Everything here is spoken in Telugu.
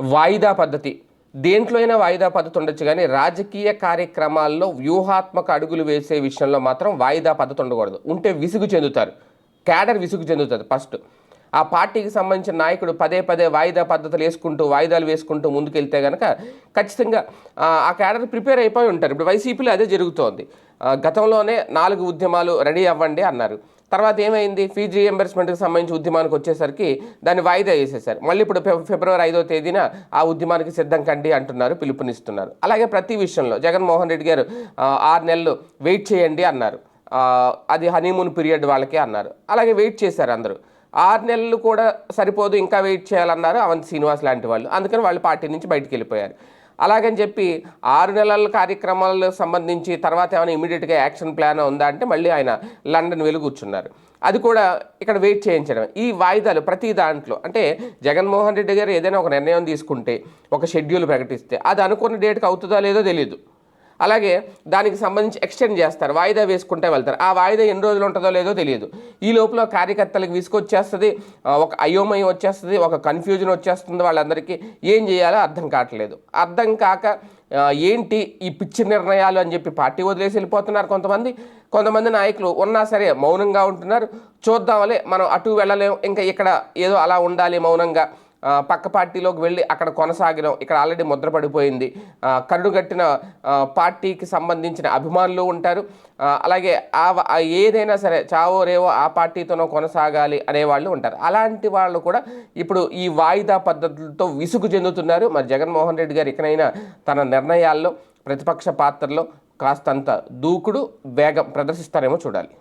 వాయిదా పద్ధతి. దేంట్లో అయినా వాయిదా పద్ధతి ఉండొచ్చు కానీ రాజకీయ కార్యక్రమాల్లో వ్యూహాత్మక అడుగులు వేసే విషయంలో మాత్రం వాయిదా పద్ధతి ఉండకూడదు. ఉంటే విసుగు చెందుతారు. క్యాడర్ విసుగు చెందుతుంది ఫస్ట్. ఆ పార్టీకి సంబంధించిన నాయకుడు పదే పదే వాయిదా పద్ధతులు వేసుకుంటూ వాయిదాలు వేసుకుంటూ ముందుకెళ్తే కనుక ఖచ్చితంగా ఆ, క్యాడర్ ప్రిపేర్ అయిపోయి ఉంటారు. ఇప్పుడు వైసీపీలో అదే జరుగుతోంది. గతంలోనే నాలుగు ఉద్యమాలు రెడీ అవ్వండి అన్నారు. తర్వాత ఏమైంది? ఫీజు రీఎంబర్స్మెంట్కి సంబంధించి ఉద్యమానికి వచ్చేసరికి దాన్ని వాయిదా చేసేసారు మళ్ళీ ఇప్పుడు ఫిబ్- ఫిబ్రవరి ఐదో తేదీన ఆ ఉద్యమానికి సిద్ధం కండి అంటున్నారు పిలుపునిస్తున్నారు. అలాగే ప్రతి విషయంలో జగన్మోహన్ రెడ్డి గారు ఆరు నెలలు వెయిట్ చేయండి అన్నారు. అది హనీమూన్ పీరియడ్ వాళ్ళకే అన్నారు. అలాగే వెయిట్ చేశారు అందరూ. ఆరు నెలలు కూడా సరిపోదు ఇంకా వెయిట్ చేయాలన్నారు అవంతి శ్రీనివాస్ లాంటి వాళ్ళు. అందుకని వాళ్ళు పార్టీ నుంచి బయటికి వెళ్ళిపోయారు. అలాగని చెప్పి ఆరు నెలల కార్యక్రమాలకు సంబంధించి తర్వాత ఏమైనా ఇమీడియట్గా యాక్షన్ ప్లాన్ ఉందా అంటే మళ్ళీ ఆయన లండన్ వెళ్ళి కూర్చున్నారు. అది కూడా ఇక్కడ వెయిట్ చేయించడం ఈ వాయిదాలు ప్రతి దాంట్లో అంటే జగన్మోహన్ రెడ్డి గారు ఏదైనా ఒక నిర్ణయం తీసుకుంటే ఒక షెడ్యూల్ ప్రకటిస్తే అది అనుకున్న డేట్కి అవుతుందో లేదో తెలియదు అలాగే దానికి సంబంధించి ఎక్స్టెండ్ చేస్తారు వాయిదా వేసుకుంటే వెళ్తారు. ఆ వాయిదా ఎన్ని రోజులు ఉంటుందో లేదో తెలియదు. ఈ లోపల కార్యకర్తలకు విసుకొచ్చేస్తుంది ఒక అయోమయం వచ్చేస్తుంది ఒక కన్ఫ్యూజన్ వచ్చేస్తుంది వాళ్ళందరికీ. ఏం చేయాలో అర్థం కావట్లేదు. అర్థం కాక ఏంటి ఈ పిచ్చి నిర్ణయాలు అని చెప్పి పార్టీ వదిలేసి వెళ్ళిపోతున్నారు కొంతమంది. కొంతమంది నాయకులు ఉన్నా సరే మౌనంగా ఉంటున్నారు. చూద్దాంలే మనం అటు వెళ్ళలేం ఇంకా ఇక్కడ ఏదో అలా ఉండాలి మౌనంగా. పక్క పార్టీలోకి వెళ్ళి అక్కడ కొనసాగినాం ఇక్కడ ఆల్రెడీ ముద్ర పడిపోయింది. కట్టిన పార్టీకి సంబంధించిన అభిమానులు ఉంటారు. అలాగే ఆ ఆ ఏదైనా సరే చావో రేవో ఆ పార్టీతోనో కొనసాగాలి అనేవాళ్ళు ఉంటారు. అలాంటి వాళ్ళు కూడా ఇప్పుడు ఈ వాయిదా పద్ధతులతో విసుగు చెందుతున్నారు. మరి జగన్మోహన్ రెడ్డి గారు ఇకనైనా తన నిర్ణయాల్లో ప్రతిపక్ష పాత్రలో కాస్తంత దూకుడు వేగం ప్రదర్శిస్తారేమో చూడాలి.